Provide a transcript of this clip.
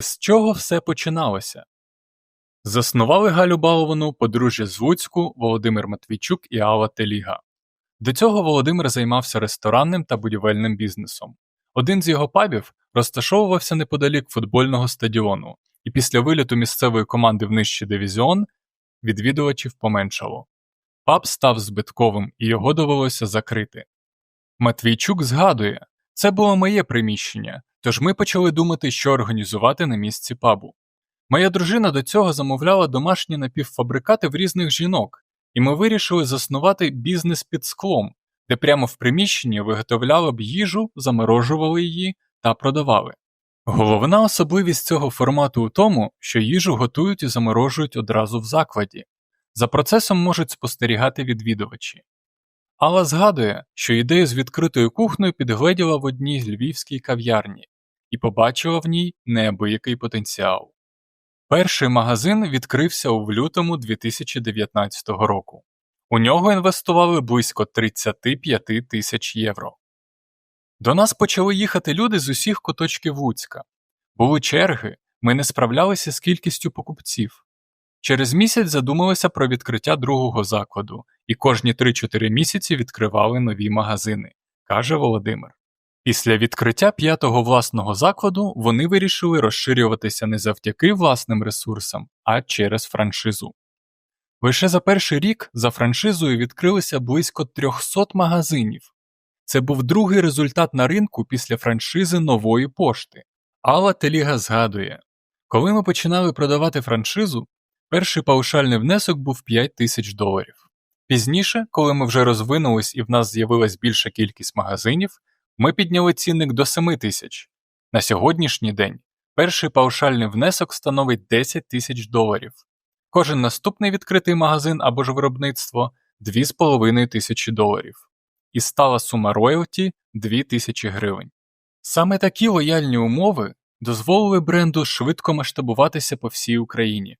З чого все починалося? Заснували Галю Баловану подружжя з Луцьку Володимир Матвійчук і Алла Теліга. До цього Володимир займався ресторанним та будівельним бізнесом. Один з його пабів розташовувався неподалік футбольного стадіону, і після виліту місцевої команди в нижчий дивізіон відвідувачів поменшало. Паб став збитковим і його довелося закрити. Матвійчук згадує, це було моє приміщення, тож ми почали думати, що організувати на місці пабу. Моя дружина до цього замовляла домашні напівфабрикати в різних жінок, і ми вирішили заснувати бізнес під склом, де прямо в приміщенні виготовляли б їжу, заморожували її та продавали. Головна особливість цього формату у тому, що їжу готують і заморожують одразу в закладі. За процесом можуть спостерігати відвідувачі. Алла згадує, що ідею з відкритою кухнею підгледіла в одній львівській кав'ярні і побачила в ній неабиякий потенціал. Перший магазин відкрився у лютому 2019 року. У нього інвестували близько 35 тисяч євро. До нас почали їхати люди з усіх куточків Луцька. Були черги, ми не справлялися з кількістю покупців. Через місяць задумалися про відкриття другого закладу і кожні 3-4 місяці відкривали нові магазини, каже Володимир. Після відкриття п'ятого власного закладу вони вирішили розширюватися не завдяки власним ресурсам, а через франшизу. Лише за перший рік за франшизою відкрилися близько 300 магазинів. Це був другий результат на ринку після франшизи нової пошти. Алла Теліга згадує, коли ми починали продавати франшизу, перший паушальний внесок був 5 тисяч доларів. Пізніше, коли ми вже розвинулись і в нас з'явилась більша кількість магазинів, ми підняли цінник до 7 тисяч. На сьогоднішній день перший паушальний внесок становить 10 тисяч доларів. Кожен наступний відкритий магазин або ж виробництво 2,5 тисячі доларів. І стала сума роялті 2 тисячі гривень. Саме такі лояльні умови дозволили бренду швидко масштабуватися по всій Україні.